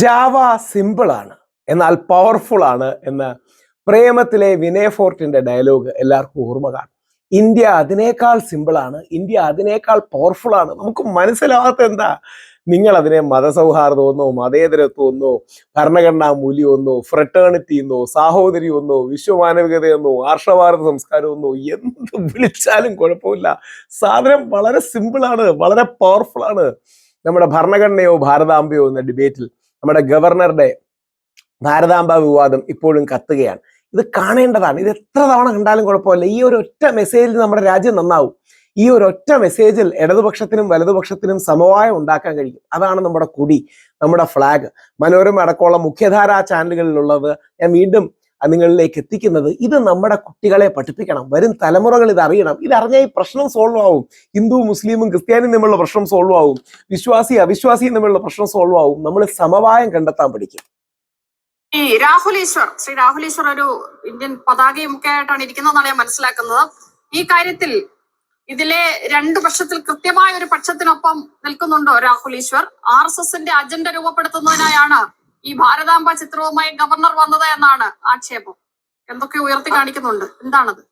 Java സിമ്പിളാണ് എന്നാൽ powerful ആണ് എന്ന് പ്രേമത്തിലെ വിനയ ഫോർട്ടിന്റെ ഡയലോഗ് എല്ലാവർക്കും ഓർമ്മ കാണും. ഇന്ത്യ അതിനേക്കാൾ സിമ്പിളാണ് ഇന്ത്യ അതിനേക്കാൾ പവർഫുൾ ആണ്. നമുക്ക് മനസ്സിലാവാത്ത എന്താ? നിങ്ങൾ അതിനെ മതസൗഹാർദ്ദമെന്നോ മതേതരത്വമെന്നോ ഭരണഘടനാ മൂല്യമെന്നോ ഫ്രട്ടേണിറ്റി എന്നോ സാഹോദര്യമൊന്നോ വിശ്വമാനവികതയെന്നോ ആർഷഭാരത സംസ്കാരമെന്നോ എന്ത് വിളിച്ചാലും കുഴപ്പമില്ല. സാധനം വളരെ സിമ്പിളാണ് വളരെ പവർഫുൾ ആണ്. നമ്മുടെ ഭരണഘടനയോ ഭാരതാംബയോ എന്ന ഡിബേറ്റിൽ നമ്മുടെ ഗവർണറുടെ ഭാരതാംബ വിവാദം ഇപ്പോഴും കത്തുകയാണ്. ഇത് കാണേണ്ടതാണ്. ഇത് എത്ര തവണ കണ്ടാലും കുഴപ്പമില്ല. ഈ ഒരു ഒറ്റ മെസ്സേജിൽ നമ്മുടെ രാജ്യം നന്നാവും. ഈ ഒരു ഒറ്റ മെസ്സേജിൽ ഇടതുപക്ഷത്തിനും വലതുപക്ഷത്തിനും സമവായം ഉണ്ടാക്കാൻ കഴിയും. അതാണ് നമ്മുടെ കൊടി നമ്മുടെ ഫ്ലാഗ് മനോരമ അടക്കമുള്ള മുഖ്യധാരാ ചാനലുകളിലുള്ളത് ഞാൻ വീണ്ടും നിങ്ങളിലേക്ക് എത്തിക്കുന്നത് ഇത് നമ്മുടെ കുട്ടികളെ പഠിപ്പിക്കണം. വരും തലമുറകൾ ഇത് അറിയണം. ഇത് അറിഞ്ഞാൽ ഈ പ്രശ്നം സോൾവ് ആവും. ഹിന്ദു മുസ്ലിമും ക്രിസ്ത്യാനിയും തമ്മിലുള്ള പ്രശ്നം സോൾവ് ആവും. വിശ്വാസി അവിശ്വാസിയും തമ്മിലുള്ള പ്രശ്നം സോൾവ് ആവും. നമ്മൾ സമവായം കണ്ടെത്താൻ പഠിക്കും. ഈ രാഹുൽ ഈശ്വർ ശ്രീ രാഹുൽ ഈശ്വർ ഒരു ഇന്ത്യൻ പതാകയും ഒക്കെ ആയിട്ടാണ് ഇരിക്കുന്നതെന്നാണ് ഞാൻ മനസ്സിലാക്കുന്നത്. ഈ കാര്യത്തിൽ ഇതിലെ രണ്ട് പക്ഷത്തിൽ കൃത്യമായ ഒരു പക്ഷത്തിനൊപ്പം നിൽക്കുന്നുണ്ടോ രാഹുൽ ഈശ്വർ ആർ എസ് എസിന്റെ അജണ്ട രൂപപ്പെടുത്തുന്നതിനായാണ് ഈ ഭാരതാംബ ചിത്രവുമായി ഗവർണർ വന്നത് എന്നാണ് ആക്ഷേപം. എന്തൊക്കെ ഉയർത്തി കാണിക്കുന്നുണ്ട്? എന്താണത്?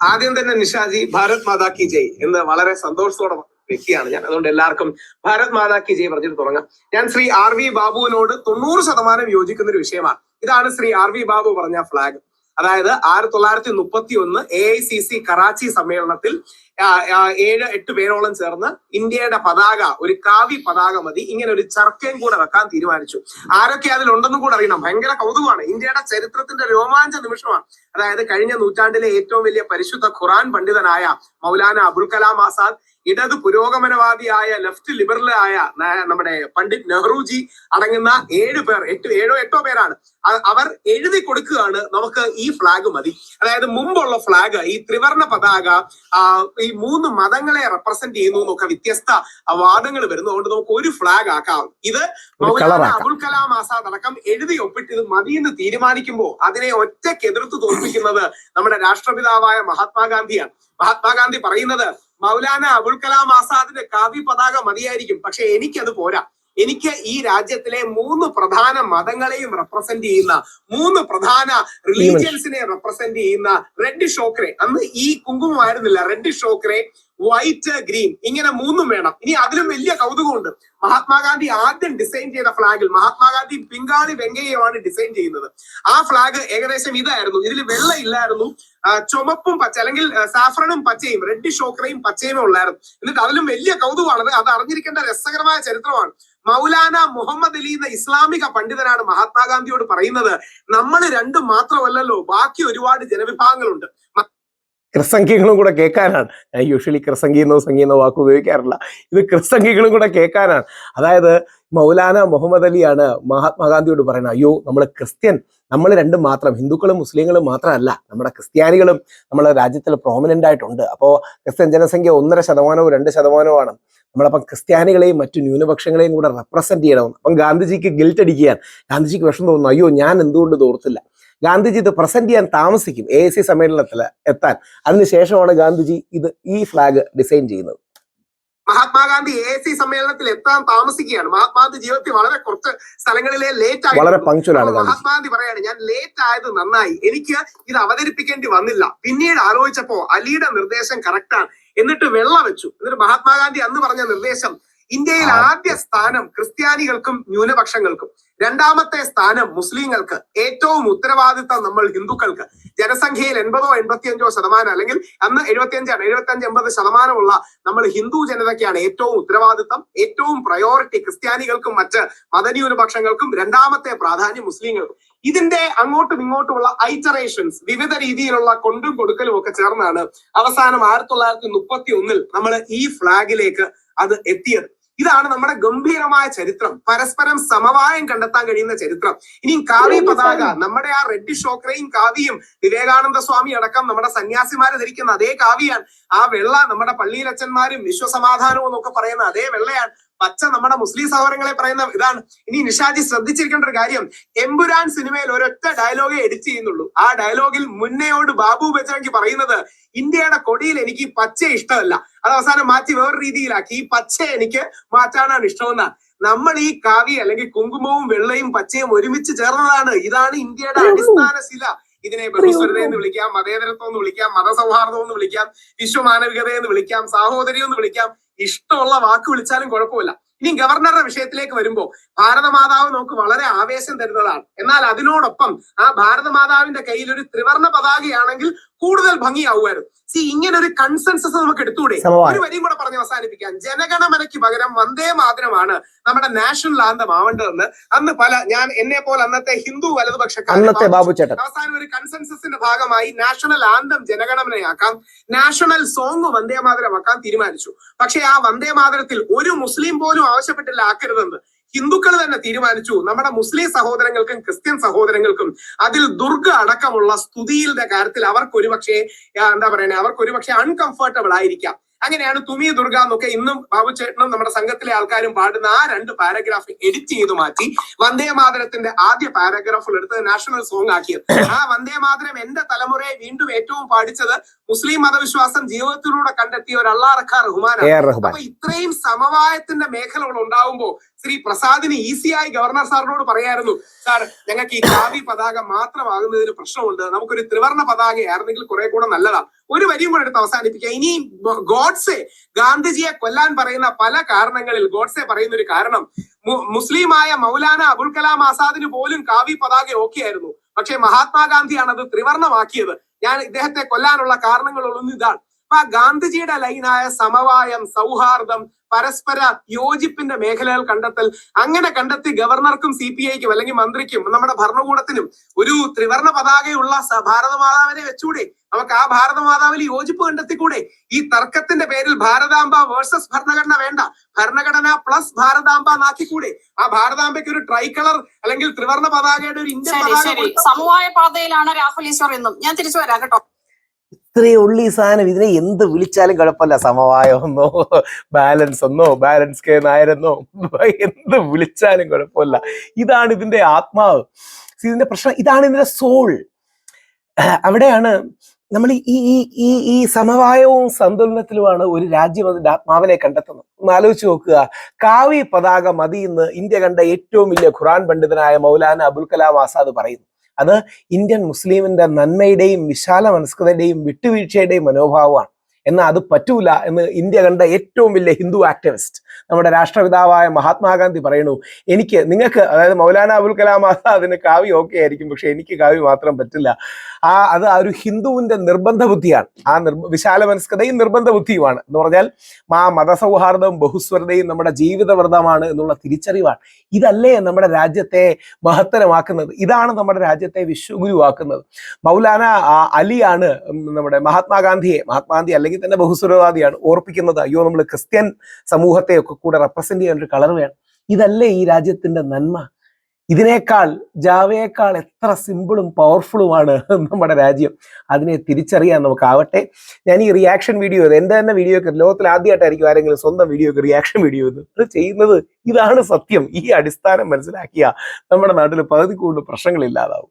ആദ്യം തന്നെ നിഷാജി ഭാരത് മാതാ കി ജയ് എന്ന് വളരെ സന്തോഷത്തോടെ വ്യക്തിയാണ് ഞാൻ. അതുകൊണ്ട് എല്ലാവർക്കും ഭാരത് മാതാ കി ജയ് പറഞ്ഞിട്ട് തുടങ്ങാം. ഞാൻ ശ്രീ ആർ വി ബാബുവിനോട് തൊണ്ണൂറ് ശതമാനം യോജിക്കുന്ന ഒരു വിഷയമാണ്. ഇതാണ് ശ്രീ ആർ വി ബാബു പറഞ്ഞ ഫ്ലാഗ് അതായത് ആയിരത്തി തൊള്ളായിരത്തി മുപ്പത്തി ഒന്ന് A I C C Karachi സമ്മേളനത്തിൽ ഏഴ് എട്ട് പേരോളം ചേർന്ന് ഇന്ത്യയുടെ പതാക ഒരു കാവി പതാക മതി. ഇങ്ങനെ ഒരു ചർക്കയും കൂടെ വെക്കാൻ തീരുമാനിച്ചു. ആരൊക്കെ അതിലുണ്ടെന്നും കൂടെ അറിയണം. ഭയങ്കര കൗതുകമാണ്. ഇന്ത്യയുടെ ചരിത്രത്തിന്റെ രോമാഞ്ച നിമിഷമാണ്. അതായത് കഴിഞ്ഞ നൂറ്റാണ്ടിലെ ഏറ്റവും വലിയ പരിശുദ്ധ ഖുറാൻ പണ്ഡിതനായ മൗലാന അബുൽ കലാം ആസാദ് ഇടത് പുരോഗമനവാദിയായ ലെഫ്റ്റ് ലിബറലായ നമ്മുടെ പണ്ഡിറ്റ് നെഹ്റുജി അടങ്ങുന്ന ഏഴ് പേർ എട്ട് ഏഴോ എട്ടോ പേരാണ്. അവർ എഴുതി കൊടുക്കുകയാണ് നമുക്ക് ഈ ഫ്ലാഗ് മതി. അതായത് മുമ്പുള്ള ഫ്ലാഗ് ഈ ത്രിവർണ പതാക ഈ മൂന്ന് മതങ്ങളെ റെപ്രസെന്റ് ചെയ്യുന്നു എന്നൊക്കെ വ്യത്യസ്ത വാദങ്ങൾ വരുന്നു. അതുകൊണ്ട് നമുക്ക് ഒരു ഫ്ലാഗ് ആക്കാം. ഇത് മൗലാന അബുൽ കലാം ആസാദ് അടക്കം എഴുതി ഒപ്പിട്ട് ഇത് മതി എന്ന് തീരുമാനിക്കുമ്പോൾ അതിനെ ഒറ്റയ്ക്ക് എതിർത്ത് തോൽപ്പിക്കുന്നത് നമ്മുടെ രാഷ്ട്രപിതാവായ മഹാത്മാഗാന്ധിയാണ്. മഹാത്മാഗാന്ധി പറയുന്നത് മൗലാന അബുൽ കലാം ആസാദിന്റെ കാവ്യ പതാക മതിയായിരിക്കും. പക്ഷെ എനിക്കത് പോരാ. എനിക്ക് ഈ രാജ്യത്തിലെ മൂന്ന് പ്രധാന മതങ്ങളെയും റെപ്രസെന്റ് ചെയ്യുന്ന മൂന്ന് പ്രധാന റിലീജിയൻസിനെ റെപ്രസെന്റ് ചെയ്യുന്ന റെഡ് ഷോക്രെ അന്ന് ഈ കുങ്കുമമായിരുന്നില്ല. റെഡ് ഷോക്രെ വൈറ്റ് ഗ്രീൻ ഇങ്ങനെ മൂന്നും വേണം. ഇനി അതിലും വലിയ കൗതുകമുണ്ട്. മഹാത്മാഗാന്ധി ആദ്യം ഡിസൈൻ ചെയ്ത ഫ്ലാഗിൽ മഹാത്മാഗാന്ധി പിങ്കാളി വെങ്കയ്യമാണ് ഡിസൈൻ ചെയ്യുന്നത്. ആ ഫ്ലാഗ് ഏകദേശം ഇതായിരുന്നു. ഇതിൽ വെള്ള ഇല്ലായിരുന്നു. ചുമപ്പും പച്ച അല്ലെങ്കിൽ സാഫ്രണും പച്ചയും റെഡ് ഷോക്രയും പച്ചയും ഉള്ളായിരുന്നു. എന്നിട്ട് അതിലും വലിയ കൗതുകമാണ് അത് അറിഞ്ഞിരിക്കേണ്ട രസകരമായ ചരിത്രമാണ്. മൗലാന മുഹമ്മദ് അലി എന്ന ഇസ്ലാമിക പണ്ഡിതനാണ് മഹാത്മാഗാന്ധിയോട് പറയുന്നത് നമ്മൾ രണ്ടും മാത്രമല്ലല്ലോ ബാക്കി ഒരുപാട് ജനവിഭാഗങ്ങളുണ്ട്. ക്രിസംഖ്യകളും കൂടെ കേൾക്കാനാണ്. ഞാൻ യൂഷ്വലി ക്രിസംഖ്യെന്നോ സംഖ്യെന്നോ വാക്ക് ഉപയോഗിക്കാറില്ല. ഇത് ക്രിസംഖ്യകളും കൂടെ കേൾക്കാനാണ്. അതായത് മൗലാന മുഹമ്മദ് അലിയാണ് മഹാത്മാഗാന്ധിയോട് പറയുന്നത് അയ്യോ നമ്മൾ ക്രിസ്ത്യൻ. നമ്മൾ രണ്ടും മാത്രം. ഹിന്ദുക്കളും മുസ്ലിങ്ങളും മാത്രമല്ല. നമ്മുടെ ക്രിസ്ത്യാനികളും നമ്മുടെ രാജ്യത്തിൽ പ്രോമിനന്റ് ആയിട്ടുണ്ട്. അപ്പോൾ ക്രിസ്ത്യൻ ജനസംഖ്യ ഒന്നര ശതമാനവും രണ്ട് ശതമാനവുമാണ്. നമ്മളപ്പം ക്രിസ്ത്യാനികളെയും മറ്റു ന്യൂനപക്ഷങ്ങളെയും കൂടെ റെപ്രസെന്റ് ചെയ്യണമെന്ന് അപ്പം ഗാന്ധിജിക്ക് ഗിൽറ്റ് അടിക്കുകയാണ്. ഗാന്ധിജിക്ക് വിഷം തോന്നുന്നു അയ്യോ ഞാൻ എന്തുകൊണ്ട് തോർത്തില്ല? ഗാന്ധിജി ഇത് പ്രസന്റ് ചെയ്യാൻ താമസിക്കും എ സി സമ്മേളനത്തിൽ എത്താൻ. അതിനുശേഷമാണ് ഗാന്ധിജി ഇത് ഈ ഫ്ലാഗ് ഡിസൈൻ ചെയ്യുന്നത്. മഹാത്മാഗാന്ധി എ സി സമ്മേളനത്തിൽ എത്താൻ താമസിക്കുകയാണ്. മഹാത്മാഗാന്ധി ജീവിതത്തിൽ വളരെ കുറച്ച് സ്ഥലങ്ങളിലെ ലേറ്റ് വളരെ ആയി പങ്ക്ച്വലാണ് ഗാന്ധിജി. മഹാത്മാഗാന്ധി പറയാണ് ഞാൻ ലേറ്റ് ആയത് നന്നായി. എനിക്ക് ഇത് അവതരിപ്പിക്കേണ്ടി വന്നില്ല. പിന്നീട് ആലോചിച്ചപ്പോ അലിയുടെ നിർദ്ദേശം കറക്റ്റാണ് എന്നിട്ട് വെള്ള വെച്ചു. എന്നിട്ട് മഹാത്മാഗാന്ധി അന്ന് പറഞ്ഞ നിർദ്ദേശം ഇന്ത്യയിൽ ആദ്യ സ്ഥാനം ക്രിസ്ത്യാനികൾക്കും ന്യൂനപക്ഷങ്ങൾക്കും. രണ്ടാമത്തെ സ്ഥാനം മുസ്ലിങ്ങൾക്ക്. ഏറ്റവും ഉത്തരവാദിത്തം നമ്മൾ ഹിന്ദുക്കൾക്ക്. ജനസംഖ്യയിൽ എൺപതോ എൺപത്തിയഞ്ചോ ശതമാനം അല്ലെങ്കിൽ അന്ന് എഴുപത്തിയഞ്ചാണ്. എഴുപത്തിയഞ്ച് എൺപത് ശതമാനമുള്ള നമ്മൾ ഹിന്ദു ജനതയ്ക്കാണ് ഏറ്റവും ഉത്തരവാദിത്തം. ഏറ്റവും പ്രയോറിറ്റി ക്രിസ്ത്യാനികൾക്കും മറ്റ് മതന്യൂനപക്ഷങ്ങൾക്കും രണ്ടാമത്തെ പ്രാധാന്യം മുസ്ലിങ്ങൾക്കും. ഇതിന്റെ അങ്ങോട്ടും ഇങ്ങോട്ടുമുള്ള ഐറ്ററേഷൻസ് വിവിധ രീതിയിലുള്ള കൊണ്ടും കൊടുക്കലും ഒക്കെ ചേർന്നാണ് അവസാനം ആയിരത്തി തൊള്ളായിരത്തി മുപ്പത്തി ഒന്നിൽ നമ്മൾ ഈ ഫ്ലാഗിലേക്ക് അത് എത്തിയത്. ഇതാണ് നമ്മുടെ ഗംഭീരമായ ചരിത്രം. പരസ്പരം സമവായം കണ്ടെത്താൻ കഴിയുന്ന ചരിത്രം. ഇനി കാവി പതാക നമ്മുടെ ആ റെഡ് ഷോക്രയും കാവിയും വിവേകാനന്ദ സ്വാമി അടക്കം നമ്മുടെ സന്യാസിമാരെ ധരിക്കുന്ന അതേ കാവിയാണ്. ആ വെള്ള നമ്മുടെ പള്ളിയിലച്ഛന്മാരും വിശ്വസമാധാനവും എന്നൊക്കെ പറയുന്ന അതേ വെള്ളയാണ്. പച്ച നമ്മുടെ മുസ്ലിം സഹോദരങ്ങളെ പറയുന്ന ഇതാണ്. ഇനി നിഷാജി ശ്രദ്ധിച്ചിരിക്കേണ്ട ഒരു കാര്യം. എമ്പുരാൻ സിനിമയിൽ ഒരൊറ്റ ഡയലോഗേ എഡിറ്റ് ചെയ്യുന്നുള്ളൂ. ആ ഡയലോഗിൽ മുന്നയോട് ബാബു ബജ്രംഗി പറയുന്നത് ഇന്ത്യയുടെ കൊടിയിൽ എനിക്ക് പച്ച ഇഷ്ടമല്ല. അത് അവസാനം മാറ്റി വേറെ രീതിയിലാക്കി. ഈ പച്ച എനിക്ക് മാറ്റാനാണ് ഇഷ്ടമെന്ന. നമ്മൾ ഈ കാവ്യ അല്ലെങ്കിൽ കുങ്കുമവും വെള്ളയും പച്ചയും ഒരുമിച്ച് ചേർന്നതാണ്. ഇതാണ് ഇന്ത്യയുടെ അടിസ്ഥാന ശില. ഇതിനെ ബഹുസ്വരത എന്ന് വിളിക്കാം മതേതരത്വം എന്ന് വിളിക്കാം മതസൗഹാർദ്ദം എന്ന് വിളിക്കാം വിശ്വമാനവികത എന്ന് വിളിക്കാം സാഹോദര്യം എന്ന് വിളിക്കാം. ഇഷ്ടമുള്ള വാക്ക് വിളിച്ചാലും കുഴപ്പമില്ല. ഇനി ഗവർണറുടെ വിഷയത്തിലേക്ക് വരുമ്പോൾ ഭാരതമാതാവ് നമുക്ക് വളരെ ആവേശം തരുന്നതാണ്. എന്നാൽ അതിനോടൊപ്പം ആ ഭാരതമാതാവിന്റെ കയ്യിൽ ഒരു ത്രിവർണ പതാകയാണെങ്കിൽ കൂടുതൽ ഭംഗിയാവുമായിരുന്നു. സി ഇങ്ങനെ ഒരു കൺസെൻസസ് നമുക്ക് എടുത്തുകൂടെ. ഒരു വരിയും കൂടെ പറഞ്ഞ് അവസാനിപ്പിക്കാം. ജനഗണമനയ്ക്ക് പകരം വന്ദേ മാതരമാണ് നമ്മുടെ നാഷണൽ ആന്തം ആവേണ്ടതെന്ന് അന്ന് പല ഞാൻ എന്നെ പോലെ അന്നത്തെ ഹിന്ദു ചേട്ടൻ. അവസാനം ഒരു കൺസെൻസസിന്റെ ഭാഗമായി നാഷണൽ ആന്തം ജനഗണമനയാക്കാം. നാഷണൽ സോങ് വന്ദേ മാതരമാക്കാൻ തീരുമാനിച്ചു. പക്ഷേ ആ വന്ദേ മാതരത്തിൽ ഒരു മുസ്ലിം പോലും ആവശ്യപ്പെട്ടില്ല ആക്കരുതെന്ന് ഹിന്ദുക്കൾ തന്നെ തീരുമാനിച്ചു. നമ്മുടെ മുസ്ലിം സഹോദരങ്ങൾക്കും ക്രിസ്ത്യൻ സഹോദരങ്ങൾക്കും അതിൽ ദുർഗ അടക്കമുള്ള സ്തുതിയുടെ കാര്യത്തിൽ അവർക്ക് ഒരുപക്ഷെ എന്താ പറയുക അവർക്ക് ഒരുപക്ഷെ അൺകംഫർട്ടബിൾ ആയിരിക്കാം. അങ്ങനെയാണ് തുമി ദുർഗ എന്നൊക്കെ ഇന്നും ബാബു ചേട്ടനും നമ്മുടെ സംഘത്തിലെ ആൾക്കാരും പാടുന്ന ആ രണ്ട് പാരഗ്രാഫ് എഡിറ്റ് ചെയ്തു മാറ്റി. വന്ദേ മാതരത്തിന്റെ ആദ്യ പാരഗ്രാഫിൽ എടുത്ത് നാഷണൽ സോങ് ആക്കിയത് ആ വന്ദേ മാതരം എന്റെ തലമുറയെ വീണ്ടും ഏറ്റവും പാടിച്ചത് മുസ്ലിം മതവിശ്വാസം ജീവിതത്തിലൂടെ കണ്ടെത്തിയ ഒരു അള്ളാറഖ റഹ്മാനാണ്. റഹ്മാൻ. അപ്പൊ ഇത്രയും സമവായത്തിന്റെ മേഖലകൾ ഉണ്ടാവുമ്പോ ശ്രീ പ്രസാദിന് ഈസിയായി ഗവർണർ സാറിനോട് പറയായിരുന്നു സാർ ഞങ്ങൾക്ക് ഈ കാവി പതാക മാത്രമാകുന്നതിന് പ്രശ്നമുണ്ട്. നമുക്കൊരു ത്രിവർണ പതാകയായിരുന്നെങ്കിൽ കുറെ കൂടെ നല്ലതാണ് ഒരു വരിയും കൂടെ എടുത്ത് അവസാനിപ്പിക്കുക. ഇനി ഗോഡ്സെ ഗാന്ധിജിയെ കൊല്ലാൻ പറയുന്ന പല കാരണങ്ങളിൽ ഗോഡ്സെ പറയുന്ന ഒരു കാരണം മുസ്ലിമായ മൗലാന അബുൽ കലാം ആസാദിന് പോലും കാവി പതാക ഓക്കെ ആയിരുന്നു. പക്ഷേ മഹാത്മാഗാന്ധിയാണ് അത് ത്രിവർണമാക്കിയത് ഞാൻ ഇദ്ദേഹത്തെ കൊല്ലാനുള്ള കാരണങ്ങളൊന്നും ഇതാണ്. അപ്പൊ ആ ഗാന്ധിജിയുടെ ലൈനായ സമവായം സൗഹാർദ്ദം പരസ്പര യോജിപ്പിന്റെ മേഖലകൾ കണ്ടെത്തൽ അങ്ങനെ കണ്ടെത്തി ഗവർണർക്കും സി പി ഐക്കും അല്ലെങ്കിൽ മന്ത്രിക്കും നമ്മുടെ ഭരണകൂടത്തിനും ഒരു ത്രിവർണ പതാകയുള്ള ഭാരതമാതാവിനെ വെച്ചൂടെ. നമുക്ക് ആ ഭാരതമാതാവിൽ യോജിപ്പ് കണ്ടെത്തിക്കൂടെ? ഈ തർക്കത്തിന്റെ പേരിൽ ഭാരതാംബ വേഴ്സസ് ഭരണഘടന വേണ്ട. ഭരണഘടന പ്ലസ് ഭാരതാംബ നാക്കിക്കൂടെ ആ ഭാരതാംബയ്ക്ക് ഒരു ട്രൈ കളർ അല്ലെങ്കിൽ ത്രിവർണ പതാകയുടെ ഒരു ഇന്ത്യൻ സമവായ പാതയിലാണ് രാഹുൽ ഈശ്വർ എന്നും. ഞാൻ തിരിച്ചു വരാം കേട്ടോ. ഇത്രയേ ഉള്ളു ഈ സാധനം. ഇതിനെ എന്ത് വിളിച്ചാലും കുഴപ്പമില്ല. സമവായമൊന്നോ ബാലൻസ് ഒന്നോ ബാലൻസ് കെ നായരെന്നോ എന്ത് വിളിച്ചാലും കുഴപ്പമില്ല. ഇതാണ് ഇതിന്റെ ആത്മാവ്. ഇതിന്റെ പ്രശ്നം ഇതാണ് ഇതിന്റെ സോൾ അവിടെയാണ് നമ്മൾ ഈ ഈ ഈ ഈ സമവായവും സന്തുലനത്തിലുമാണ് ഒരു രാജ്യം അതിന്റെ ആത്മാവിനെ കണ്ടെത്തുന്നത്. ഒന്ന് ആലോചിച്ച് നോക്കുക. കാവി പതാക മതി എന്ന് ഇന്ത്യ കണ്ട ഏറ്റവും വലിയ ഖുറാൻ പണ്ഡിതനായ മൗലാന അബുൽ കലാം ആസാദ് പറയുന്നു. അത് ഇന്ത്യൻ മുസ്ലിമിന്റെ നന്മയുടെയും വിശാല മനസ്കതയുടെയും വിട്ടുവീഴ്ചയുടെയും മനോഭാവമാണ്. എന്നാൽ അത് പറ്റൂല എന്ന് ഇന്ത്യ കണ്ട ഏറ്റവും വലിയ ഹിന്ദു ആക്ടിവിസ്റ്റ് നമ്മുടെ രാഷ്ട്രപിതാവായ മഹാത്മാഗാന്ധി പറയുന്നു. എനിക്ക് നിങ്ങൾക്ക് അതായത് മൗലാന അബുൽ കലാം ആസാദിന് കാവി ഓക്കെ ആയിരിക്കും പക്ഷെ എനിക്ക് കാവി മാത്രം പറ്റില്ല. ആ അത് ആ ഒരു ഹിന്ദുവിന്റെ നിർബന്ധ ബുദ്ധിയാണ്. ആ നിർ വിശാല മനസ്കതയും നിർബന്ധ ബുദ്ധിയുമാണ്. എന്ന് പറഞ്ഞാൽ ആ മതസൗഹാർദ്ദവും ബഹുസ്വരതയും നമ്മുടെ ജീവിതവ്രതമാണ് എന്നുള്ള തിരിച്ചറിവാണ്. ഇതല്ലേ നമ്മുടെ രാജ്യത്തെ മഹത്തരമാക്കുന്നത്? ഇതാണ് നമ്മുടെ രാജ്യത്തെ വിശ്വഗുരുവാക്കുന്നത്. മൗലാന അലിയാണ് നമ്മുടെ മഹാത്മാഗാന്ധിയെ മഹാത്മാഗാന്ധി അല്ലെങ്കിൽ തന്നെ ബഹുസ്വരവാദിയാണ് ഓർപ്പിക്കുന്നത് അയ്യോ നമ്മൾ ക്രിസ്ത്യൻ സമൂഹത്തെ ഒക്കെ കൂടെ റെപ്രസെന്റ് ചെയ്യാൻ ഒരു കളർ വേണം. ഇതല്ലേ ഈ രാജ്യത്തിന്റെ നന്മ? ഇതിനേക്കാൾ ജാവയേക്കാൾ എത്ര സിമ്പിളും പവർഫുള്ളുമാണ് നമ്മുടെ രാജ്യം. അതിനെ തിരിച്ചറിയാൻ നമുക്കാവട്ടെ. ഞാൻ ഈ റിയാക്ഷൻ വീഡിയോ എന്റെ തന്നെ വീഡിയോ ഒക്കെ ലോകത്തിൽ ആദ്യമായിട്ടായിരിക്കും ആരെങ്കിലും സ്വന്തം വീഡിയോ ഒക്കെ റിയാക്ഷൻ വീഡിയോ ഇത് ചെയ്യുന്നത്. ഇതാണ് സത്യം. ഈ അടിസ്ഥാനം മനസ്സിലാക്കിയ നമ്മുടെ നാട്ടിൽ പകുതി കൂടുതൽ പ്രശ്നങ്ങളില്ലാതാവും